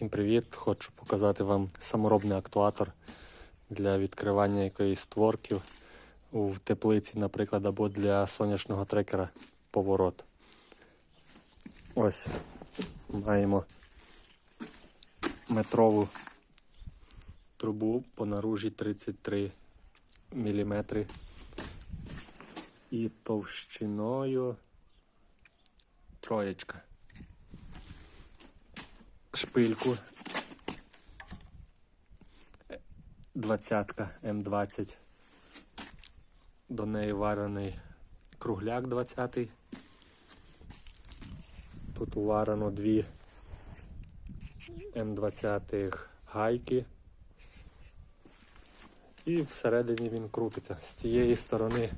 Всім привіт! Хочу показати вам саморобний актуатор для відкривання якоїсь створків в теплиці, наприклад, або для сонячного трекера поворот. Ось маємо метрову трубу по наружі 33 мм і товщиною троєчка шпильку. Двадцятка М20. До неї варений кругляк 20. Тут уварено дві М20 гайки. І всередині він крутиться. З цієї сторони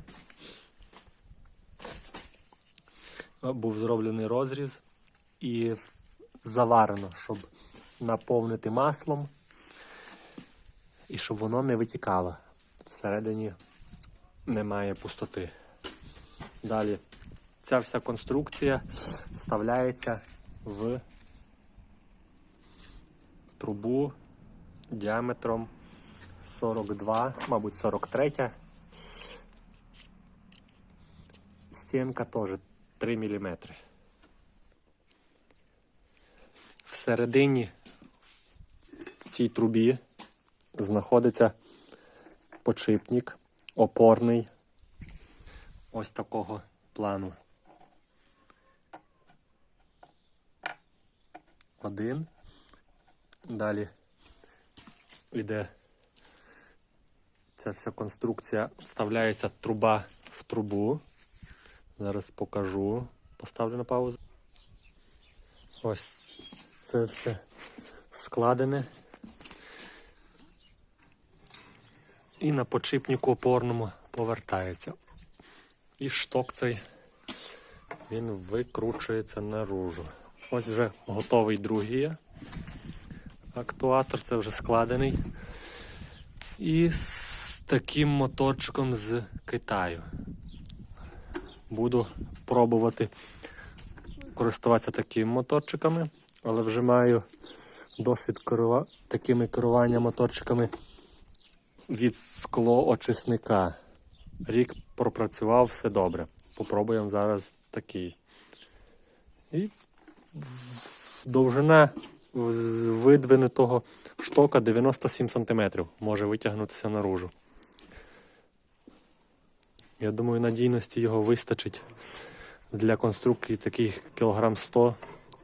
був зроблений розріз і заварено, щоб наповнити маслом і щоб воно не витікало. Всередині немає пустоти. Далі ця вся конструкція вставляється в трубу діаметром 42, мабуть, 43. Стінка теж 3 мм. Всередині в цій трубі знаходиться подшипник опорний ось такого плану. Один. Далі йде ця вся конструкція, вставляється труба в трубу. Зараз покажу. Поставлю на паузу. Ось це все складене. І на подшипнику опорному повертається. І шток цей він викручується наружу. Ось вже готовий другий актуатор, це вже складений. І з таким моторчиком з Китаю. Буду пробувати користуватися такими моторчиками, але вже маю досвід керува... такими керування моторчиками від склоочисника. Рік пропрацював все добре. Попробуємо зараз такий. І довжина видвинутого штока 97 см може витягнутися наружу. Я думаю, надійності його вистачить для конструкції таких кілограм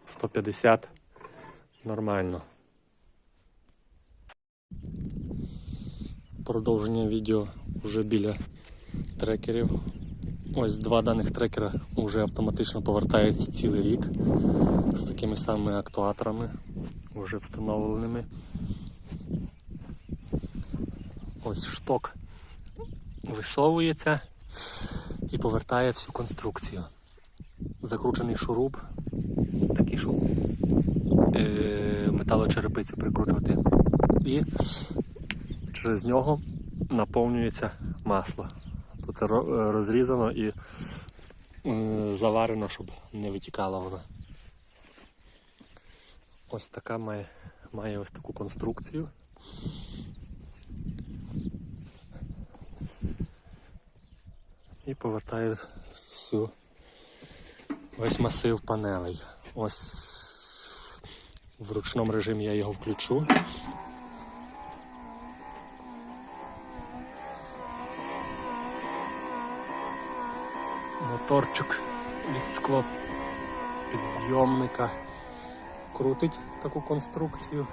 100-150 нормально. Продовження відео вже біля трекерів. Ось два даних трекера вже автоматично повертаються цілий рік з такими самими актуаторами, вже встановленими. Ось шток висовується і повертає всю конструкцію. Закручений шуруп, щоб е, металочерепицю прикручувати. І через нього наповнюється масло. Тут розрізано і е, заварено, щоб не витікало воно. Ось така має, має ось таку конструкцію. І повертаю всю весь масив панелей. Ось в ручному режимі я його включу. Моторчик від скло підйомника крутить таку конструкцію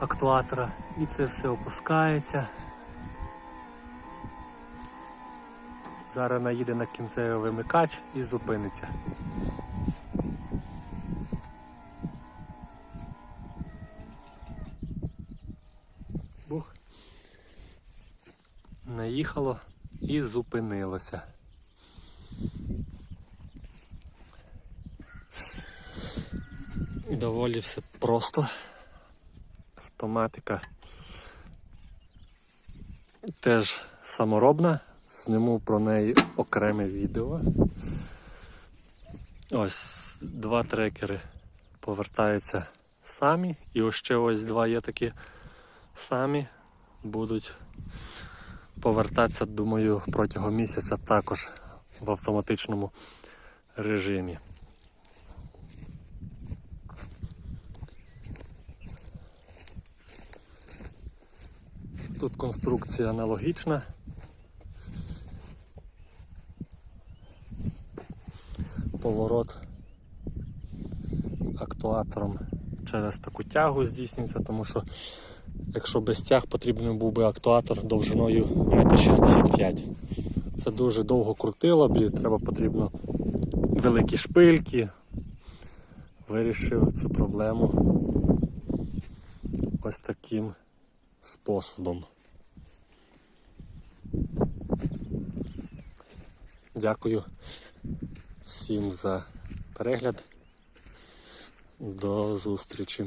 актуатора і це все опускається. Зараз наїде на кінцевий вимикач і зупиниться. Бух. Наїхало і зупинилося. Доволі все просто. Автоматика теж саморобна, зніму про неї окреме відео. Ось два трекери повертаються самі. І ось ще ось два є такі самі. Будуть повертатися, думаю, протягом місяця також в автоматичному режимі. Тут конструкція аналогічна. Поворот актуатором через таку тягу здійснюється, тому що якщо без тяг потрібен був би актуатор довжиною 1,65 м. Це дуже довго крутило, б і треба потрібно великі шпильки. Вирішив цю проблему ось таким способом. Дякую всім за перегляд. До зустрічі.